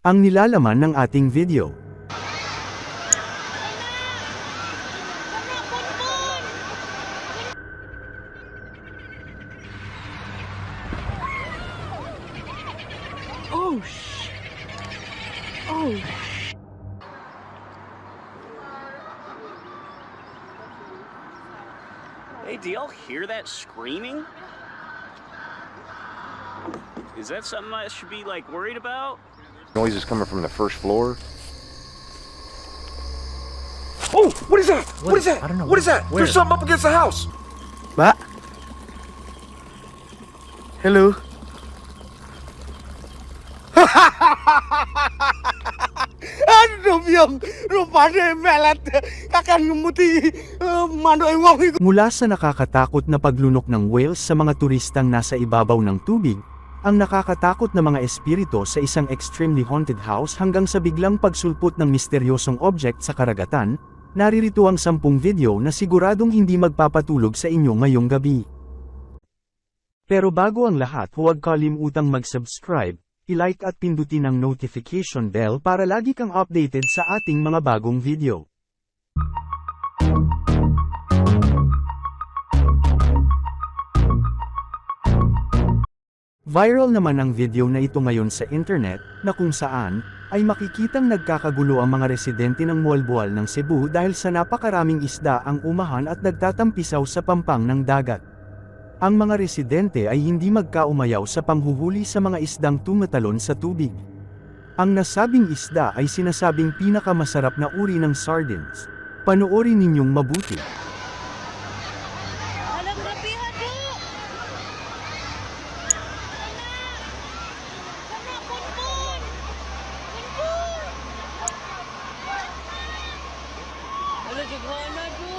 Ang nilalaman ng ating video. Oh, sh. Oh, Hey, do y'all hear that screaming? Is that something I should be like worried about? Noise is coming from the first floor. Oh, what is that? what is that? I don't know. What is that? Where? There's something up against the house. Ba? Hello? wong Mula sa nakakatakot na paglunok ng whales sa mga turistang nasa ibabaw ng tubig, ang nakakatakot na mga espiritu sa isang extremely haunted house hanggang sa biglang pagsulpot ng misteryosong object sa karagatan, naririto ang sampung video na siguradong hindi magpapatulog sa inyo ngayong gabi. Pero bago ang lahat huwag kalimutang mag-subscribe, i-like at pindutin ang notification bell para lagi kang updated sa ating mga bagong video. Viral naman ang video na ito ngayon sa internet, na kung saan, ay makikitang nagkakagulo ang mga residente ng Mualboal ng Cebu dahil sa napakaraming isda ang umahan at nagtatampisaw sa pampang ng dagat. Ang mga residente ay hindi magkaumayaw sa panghuhuli sa mga isdang tumatalon sa tubig. Ang nasabing isda ay sinasabing pinakamasarap na uri ng sardines. Panoorin ninyong mabuti. alam na pihan do. Kana, punpun. Punpun. Ala, jagana do.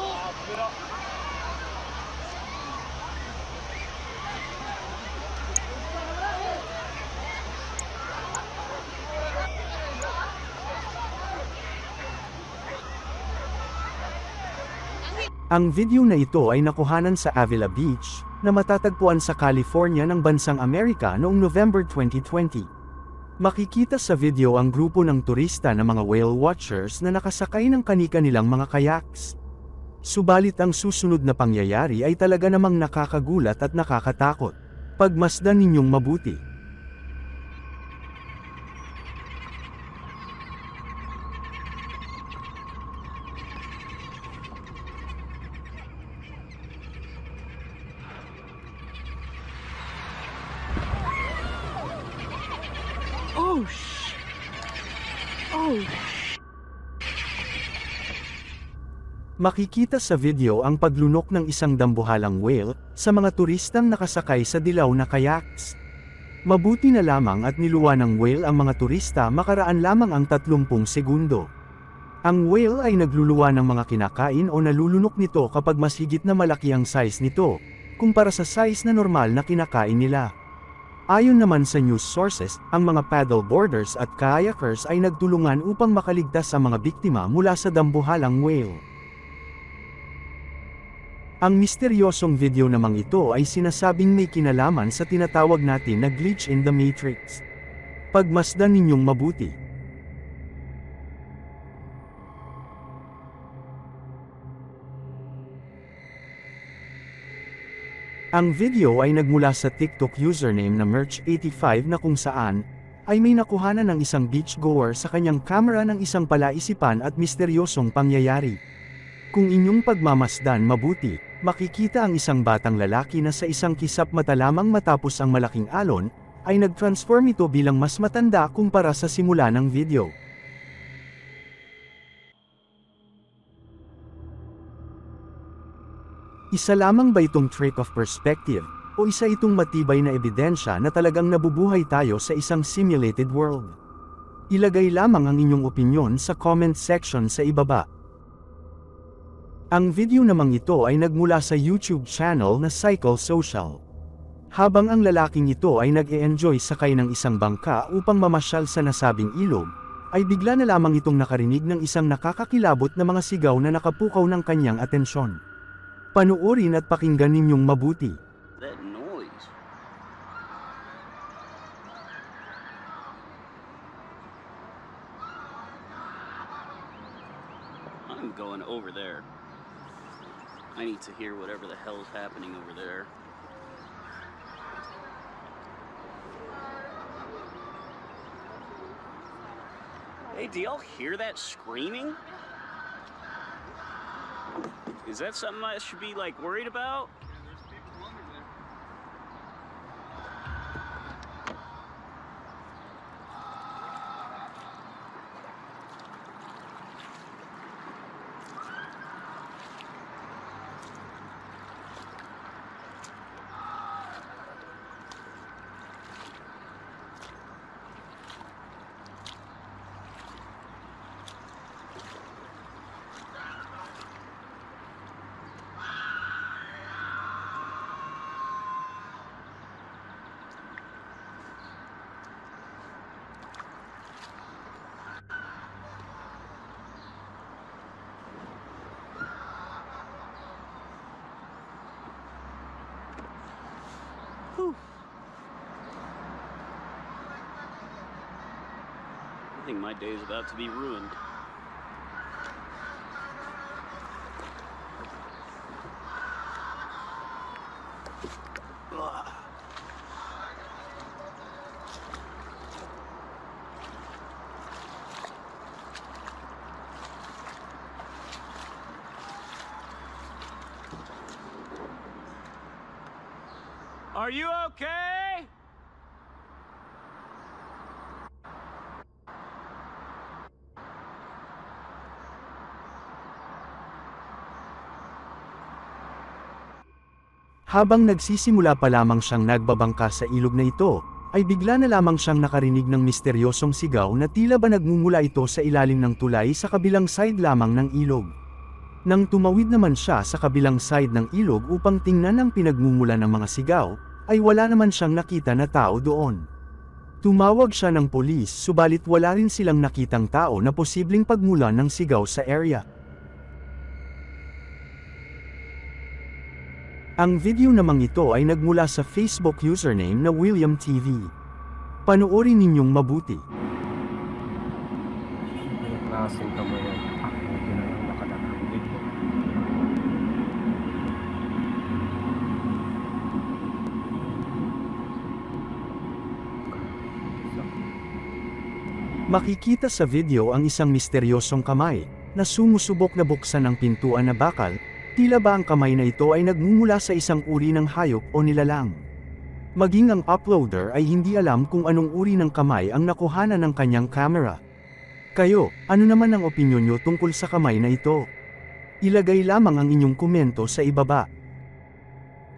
Ang video na ito ay nakuhanan sa Avila Beach, na matatagpuan sa California ng bansang Amerika noong November 2020. Makikita sa video ang grupo ng turista na mga whale watchers na nakasakay ng kanika-nilang mga kayaks. Subalit ang susunod na pangyayari ay talaga namang nakakagulat at nakakatakot. Pagmasdan ninyong mabuti. Oh, sh. Oh, Makikita sa video ang paglunok ng isang dambuhalang whale sa mga turistang nakasakay sa dilaw na kayaks. Mabuti na lamang at niluwa ng whale ang mga turista makaraan lamang ang 30 segundo. Ang whale ay nagluluwa ng mga kinakain o nalulunok nito kapag mas higit na malaki ang size nito, kumpara sa size na normal na kinakain nila. Ayon naman sa news sources, ang mga paddleboarders at kayakers ay nagtulungan upang makaligtas ang mga biktima mula sa dambuhalang whale. Ang misteryosong video namang ito ay sinasabing may kinalaman sa tinatawag natin na glitch in the matrix. Pagmasdan ninyong mabuti. Ang video ay nagmula sa TikTok username na Merch85 na kung saan, ay may nakuhanan ng isang beachgoer sa kanyang camera ng isang palaisipan at misteryosong pangyayari. Kung inyong pagmamasdan mabuti, makikita ang isang batang lalaki na sa isang kisap mata lamang matapos ang malaking alon, ay nag-transform ito bilang mas matanda kumpara sa simula ng video. Isa lamang ba itong trick of perspective, o isa itong matibay na ebidensya na talagang nabubuhay tayo sa isang simulated world? Ilagay lamang ang inyong opinyon sa comment section sa ibaba. Ang video namang ito ay nagmula sa YouTube channel na Cycle Social. Habang ang lalaking ito ay nag-e-enjoy sakay ng isang bangka upang mamasyal sa nasabing ilog, ay bigla na lamang itong nakarinig ng isang nakakakilabot na mga sigaw na nakapukaw ng kanyang atensyon. Panuorin at pakinggan ninyong mabuti. Do y'all hear that screaming? Is that something I should be like worried about? I think my day is about to be ruined. Habang nagsisimula pa lamang siyang nagbabangka sa ilog na ito, ay bigla na lamang siyang nakarinig ng misteryosong sigaw na tila ba nagmumula ito sa ilalim ng tulay sa kabilang side lamang ng ilog. Nang tumawid naman siya sa kabilang side ng ilog upang tingnan ang pinagmumula ng mga sigaw, ay wala naman siyang nakita na tao doon. Tumawag siya ng polis subalit wala rin silang nakitang tao na posibleng pagmula ng sigaw sa area. Ang video namang ito ay nagmula sa Facebook username na William TV. Panoorin ninyong mabuti. Kamay yan. Makikita sa video ang isang misteryosong kamay, na sumusubok na buksan ang pintuan na bakal, tila ba ang kamay na ito ay nagmumula sa isang uri ng hayop o nilalang. Maging ang uploader ay hindi alam kung anong uri ng kamay ang nakuhanan ng kanyang camera. Kayo, ano naman ang opinyon nyo tungkol sa kamay na ito? Ilagay lamang ang inyong komento sa ibaba.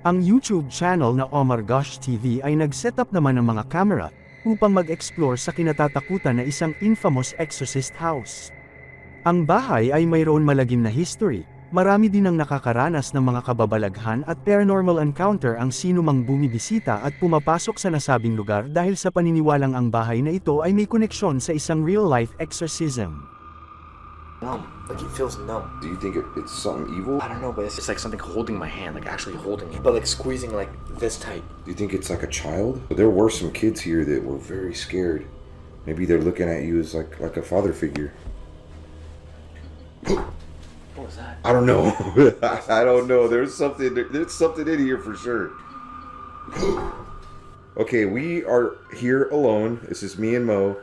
Ang YouTube channel na Omar Gosh TV ay nag-setup naman ng mga camera upang mag-explore sa kinatatakutan na isang infamous exorcist house. Ang bahay ay mayroon malagim na history, marami din ang nakakaranas ng mga kababalaghan at paranormal encounter ang sinumang bumibisita at pumapasok sa nasabing lugar dahil sa paniniwalang ang bahay na ito ay may koneksyon sa isang real-life exorcism. numb. Like it feels numb. Do you think it, it's something evil? I don't know, but it's, it's like something holding my hand, like actually holding it, but like squeezing like this tight. Do you think it's like a child? There were some kids here that were very scared. Maybe they're looking at you as like like a father figure. What was that? I don't know. I don't know. There's something. There's something in here for sure. Okay, we are here alone. This is me and Mo.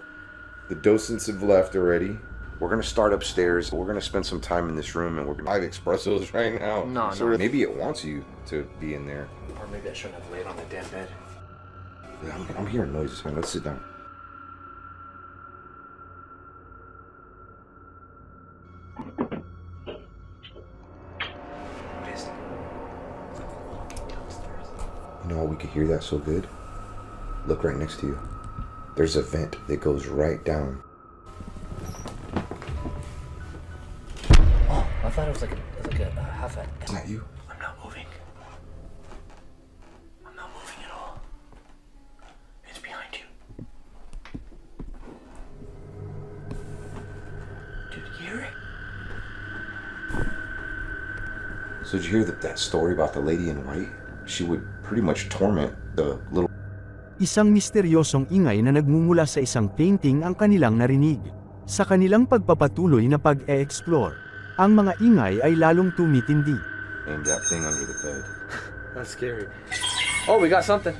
The docents have left already. We're gonna start upstairs. We're gonna spend some time in this room, and we're gonna have espressos right now. No, So no. Maybe it wants you to be in there. Or maybe I shouldn't have laid on the damn bed. I'm, I'm hearing noises, man. Let's sit down. Hear that so good? Look right next to you. There's a vent that goes right down. Oh, I thought it was like a, it was like a, a half a. Is that you? I'm not moving. I'm not moving at all. It's behind you. Dude, you hear it? So did you hear that, that story about the lady in white? She would pretty much torment the little Isang misteryosong ingay na nagmumula sa isang painting ang kanilang narinig. Sa kanilang pagpapatuloy na pag-e-explore, Ang mga ingay ay lalong tumitindi. And that thing under the bed. That's scary. Oh, we got something.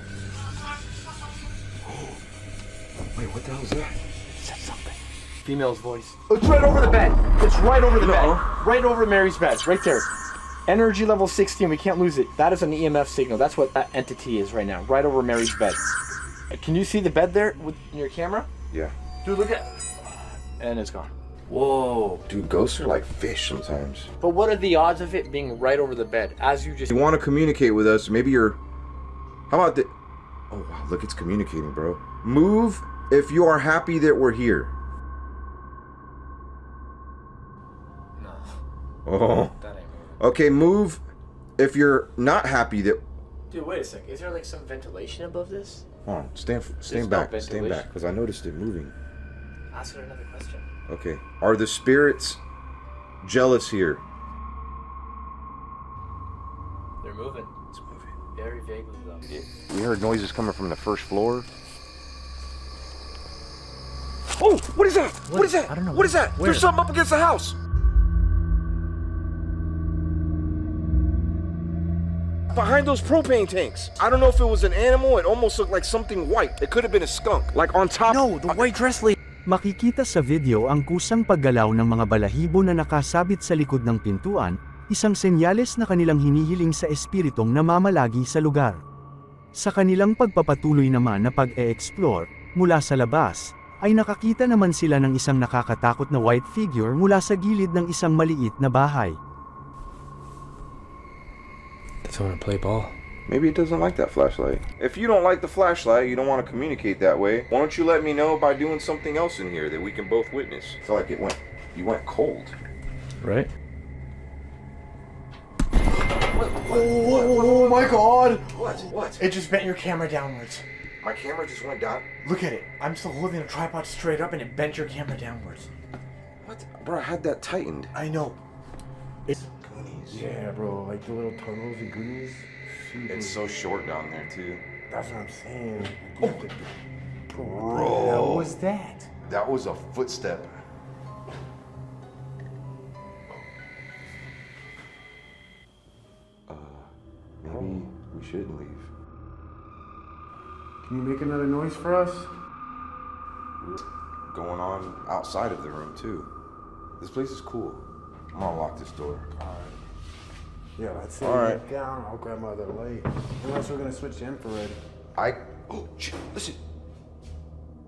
Wait, what the hell is that? Said something. Female's voice. It's right over the bed. It's right over the bed. Right over Mary's bed. Right there. Energy level 16. We can't lose it. That is an EMF signal. That's what that entity is right now. Right over Mary's bed. Uh, Can you see the bed there with in your camera? Yeah. Dude, look at. And it's gone. Whoa. Dude, ghosts are like fish sometimes. But what are the odds of it being right over the bed? As you just. you want to communicate with us, maybe you're. How about the. Oh, wow, look, it's communicating, bro. Move if you are happy that we're here. No. Oh. That ain't moving. Okay, move if you're not happy that. Dude, wait a sec. Is there like some ventilation above this? Hold on, stand, stand no back, stand back, because I noticed it moving. Ask her another question. Okay, are the spirits jealous here? They're moving. It's moving. Very vaguely though. Yeah. We heard noises coming from the first floor. Oh, what is that? what is that? I don't know. What is that? Where? There's something up against the house. Behind those propane tanks. I don't know if it was an animal. It almost looked like something white. It could have been a skunk. Like on top. No, the white dress lady. Makikita sa video ang kusang paggalaw ng mga balahibo na nakasabit sa likod ng pintuan, isang senyales na kanilang hinihiling sa espiritong namamalagi sa lugar. Sa kanilang pagpapatuloy naman na pag-e-explore, mula sa labas, ay nakakita naman sila ng isang nakakatakot na white figure mula sa gilid ng isang maliit na bahay. Doesn't want to play ball. Maybe it doesn't like that flashlight. If you don't like the flashlight, you don't want to communicate that way. Why don't you let me know by doing something else in here that we can both witness? I feel like it went, you went cold. Right? Oh my god! What? What? It just bent your camera downwards. My camera just went down. Look at it. I'm still holding the tripod straight up and it bent your camera downwards. What? Bro, I had that tightened. I know. It's Goonies. Yeah, bro, like the little tunnels and goonies. It's so short down there too. That's what I'm saying. Bro. What was that? That was a footstep. Uh, maybe we shouldn't leave. Can you make another noise for us? Going on outside of the room too. This place is cool. I'm gonna lock this door. Yeah, that's it. All right. Get down. I'll grab my other light. Unless we're gonna switch to infrared. I. Oh shit! Listen,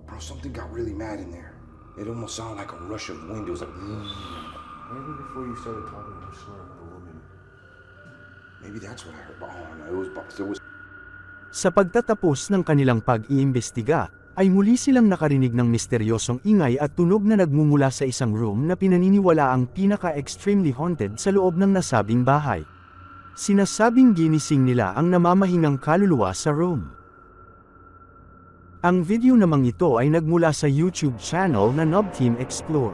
bro. Something got really mad in there. It almost sounded like a rush of wind. It was like. Maybe before you started talking, I was swearing with a woman. Maybe that's what I heard. But oh no, it was. It was. Sa pagtatapos ng kanilang pag-iimbestiga, ay muli silang nakarinig ng misteryosong ingay at tunog na nagmumula sa isang room na pinaniniwala ang pinaka-extremely haunted sa loob ng nasabing bahay. Sinasabing ginising nila ang namamahingang kaluluwa sa room. Ang video namang ito ay nagmula sa YouTube channel na Nob Team Explore.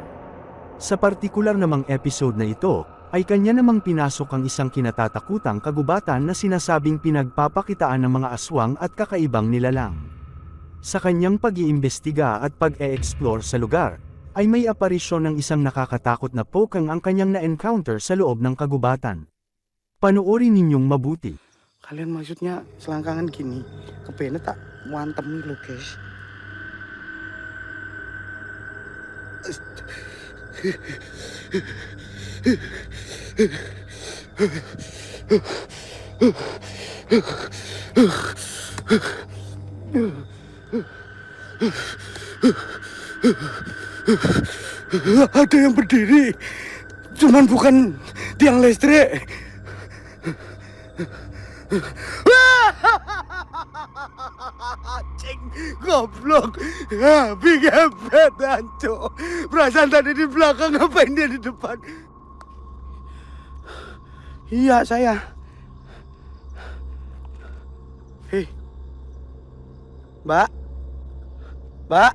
Sa partikular namang episode na ito, ay kanya namang pinasok ang isang kinatatakutang kagubatan na sinasabing pinagpapakitaan ng mga aswang at kakaibang nilalang. Sa kanyang pag-iimbestiga at pag-e-explore sa lugar, ay may aparisyon ng isang nakakatakot na pokang ang kanyang na-encounter sa loob ng kagubatan. Panoorin ninyong mabuti. Kalian maksudnya selangkangan gini, kepena tak nih lo guys. Ada yang berdiri, cuman bukan tiang listrik. Cing, goblok. Habis gebet, anco. Perasaan tadi di belakang, ngapain dia di depan? Iya, saya. Hei. Mbak. Mbak.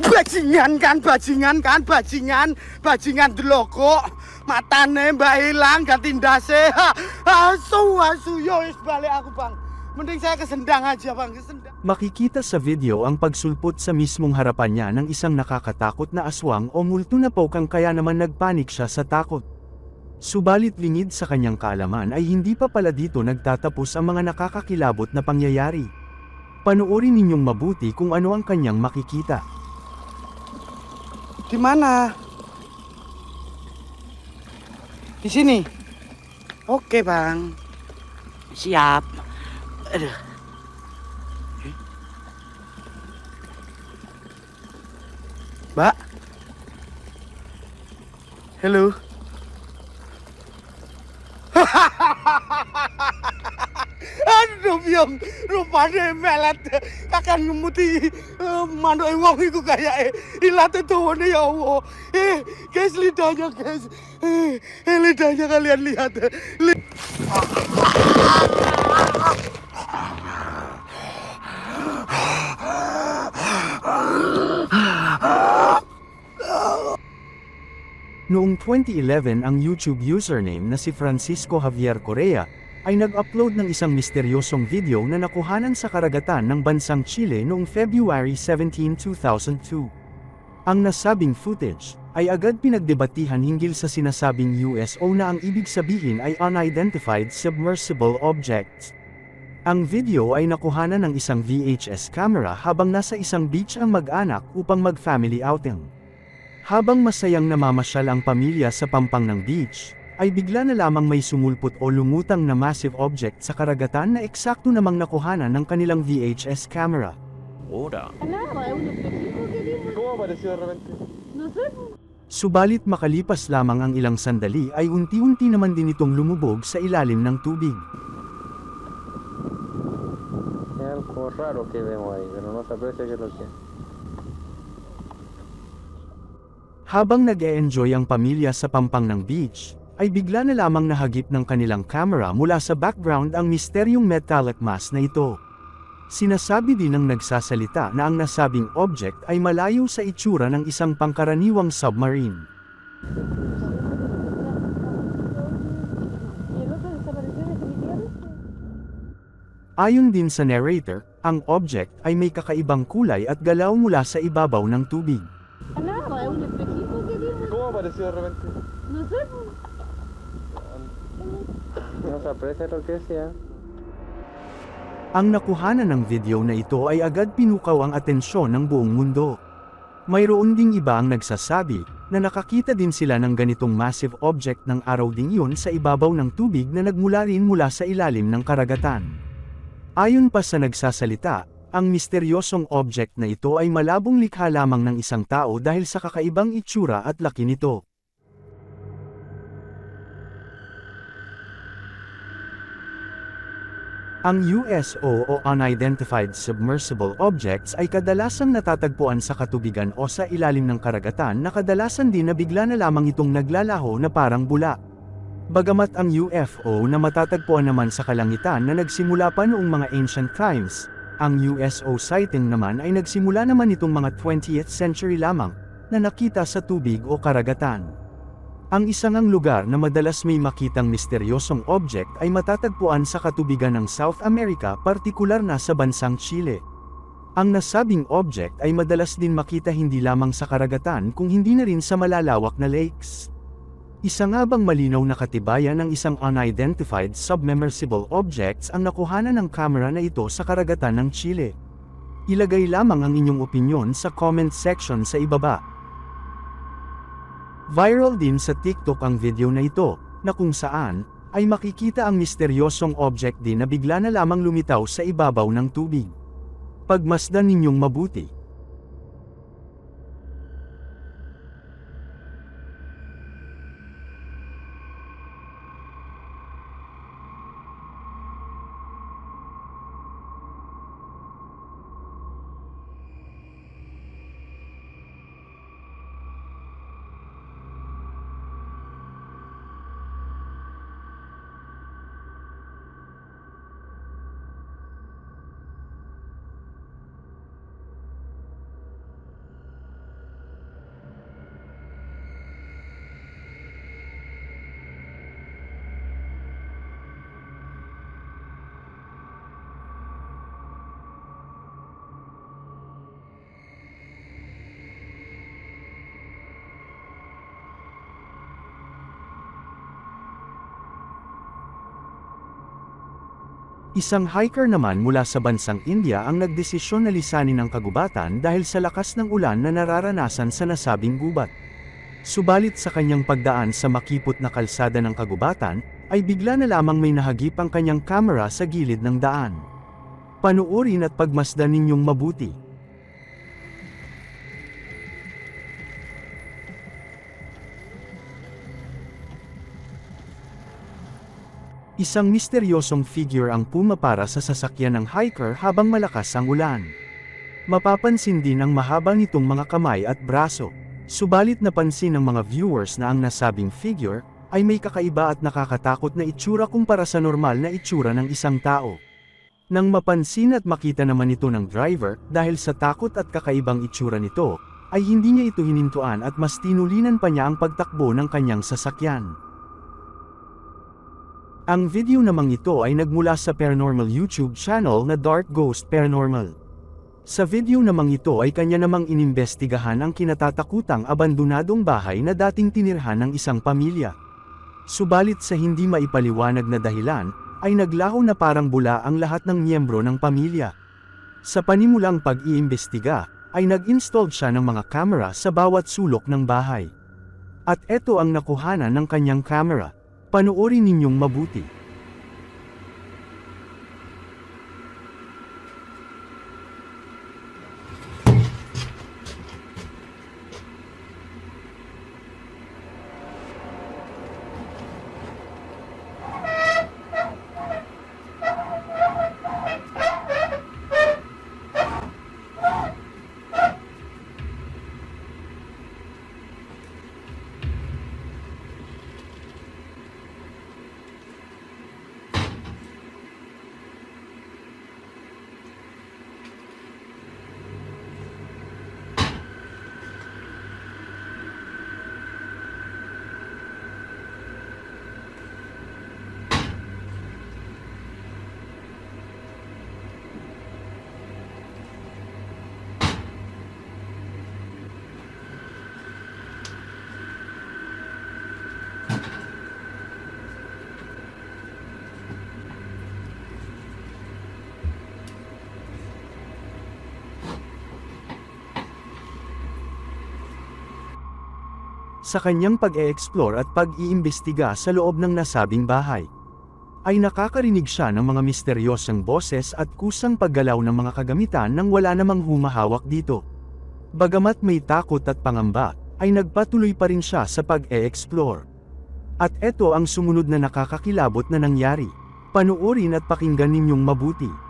Bajingan kan, bajingan kan, bajingan. Bajingan deloko. Matane mbak hilang, ganti ndase. Asu, asu. Yo, balik aku bang. Mending saya kesendang aja bang, kesendang. Makikita sa video ang pagsulpot sa mismong harapan niya ng isang nakakatakot na aswang o multo na pokang kaya naman nagpanik siya sa takot. Subalit lingid sa kanyang kaalaman ay hindi pa pala dito nagtatapos ang mga nakakakilabot na pangyayari. Panoorin ninyong mabuti kung ano ang kanyang makikita. Di mana? Di sini. Oke, Bang. Siap. Aduh. Mbak. Halo. Aduh, biang rupanya melet akan ngemuti eh, manuk wong iku kayak ilate tuwane ya Allah. Eh, guys lidahnya guys. Eh, eh, lidahnya kalian lihat. Li- Noong 2011 ang YouTube username na si Francisco Javier Correa ay nag-upload ng isang misteryosong video na nakuhanan sa karagatan ng bansang Chile noong February 17, 2002. Ang nasabing footage ay agad pinagdebatihan hinggil sa sinasabing USO na ang ibig sabihin ay Unidentified Submersible Objects. Ang video ay nakuhanan ng isang VHS camera habang nasa isang beach ang mag-anak upang mag-family outing. Habang masayang namamasyal ang pamilya sa pampang ng beach, ay bigla na lamang may sumulpot o lumutang na massive object sa karagatan na eksakto namang nakuhanan ng kanilang VHS camera. Order. Nada, es un espejismo que vimos. ¿Cómo apareció de repente? No sé. Subalit makalipas lamang ang ilang sandali ay unti-unti naman din itong lumubog sa ilalim ng tubig. Algo raro que vemos ahí, pero no se aprecia qué es lo que es. Habang nag-e-enjoy ang pamilya sa pampang ng beach, ay bigla na lamang nahagip ng kanilang camera mula sa background ang misteryong metallic mass na ito. Sinasabi din ng nagsasalita na ang nasabing object ay malayo sa itsura ng isang pangkaraniwang submarine. Ayon din sa narrator, ang object ay may kakaibang kulay at galaw mula sa ibabaw ng tubig. Nada, es un espejismo que vimos. ¿Cómo apareció de repente? No sé. Es ya. Ang nakuhanan ng video na ito ay agad pinukaw ang atensyon ng buong mundo. Mayroon ding iba ang nagsasabi na nakakita din sila ng ganitong massive object ng araw ding yun sa ibabaw ng tubig na nagmula rin mula sa ilalim ng karagatan. Ayon pa sa nagsasalita, ang misteryosong object na ito ay malabong likha lamang ng isang tao dahil sa kakaibang itsura at laki nito. Ang USO o Unidentified Submersible Objects ay kadalasang natatagpuan sa katubigan o sa ilalim ng karagatan na kadalasan din na bigla na lamang itong naglalaho na parang bula. Bagamat ang UFO na matatagpuan naman sa kalangitan na nagsimula pa noong mga ancient times, ang USO sighting naman ay nagsimula naman itong mga 20th century lamang, na nakita sa tubig o karagatan. Ang isang ang lugar na madalas may makitang misteryosong object ay matatagpuan sa katubigan ng South America partikular na sa bansang Chile. Ang nasabing object ay madalas din makita hindi lamang sa karagatan kung hindi na rin sa malalawak na lakes. Isa nga bang malinaw na katibayan ng isang unidentified submersible objects ang nakuhanan ng kamera na ito sa karagatan ng Chile? Ilagay lamang ang inyong opinyon sa comment section sa ibaba. Viral din sa TikTok ang video na ito, na kung saan, ay makikita ang misteryosong object din na bigla na lamang lumitaw sa ibabaw ng tubig. Pagmasdan ninyong mabuti. Isang hiker naman mula sa bansang India ang nagdesisyon na lisanin ang kagubatan dahil sa lakas ng ulan na nararanasan sa nasabing gubat. Subalit sa kanyang pagdaan sa makipot na kalsada ng kagubatan, ay bigla na lamang may nahagip ang kanyang kamera sa gilid ng daan. Panuorin at pagmasdan ninyong mabuti. Isang misteryosong figure ang pumapara sa sasakyan ng hiker habang malakas ang ulan. Mapapansin din ang mahaba nitong mga kamay at braso. Subalit napansin ng mga viewers na ang nasabing figure ay may kakaiba at nakakatakot na itsura kumpara sa normal na itsura ng isang tao. Nang mapansin at makita naman ito ng driver dahil sa takot at kakaibang itsura nito, ay hindi niya ito hinintuan at mas tinulinan pa niya ang pagtakbo ng kanyang sasakyan. Ang video namang ito ay nagmula sa paranormal YouTube channel na Dark Ghost Paranormal. Sa video namang ito ay kanya namang inimbestigahan ang kinatatakutang abandonadong bahay na dating tinirhan ng isang pamilya. Subalit sa hindi maipaliwanag na dahilan, ay naglaho na parang bula ang lahat ng miyembro ng pamilya. Sa panimulang pag-iimbestiga, ay nag-install siya ng mga kamera sa bawat sulok ng bahay. At eto ang nakuhanan ng kanyang kamera. Panoorin ninyong mabuti. Sa kanyang pag-e-explore at pag-iimbestiga sa loob ng nasabing bahay, ay nakakarinig siya ng mga misteryosang boses at kusang paggalaw ng mga kagamitan nang wala namang humahawak dito. Bagamat may takot at pangamba, ay nagpatuloy pa rin siya sa pag-e-explore. At eto ang sumunod na nakakakilabot na nangyari. Panuorin at pakinggan ninyong mabuti.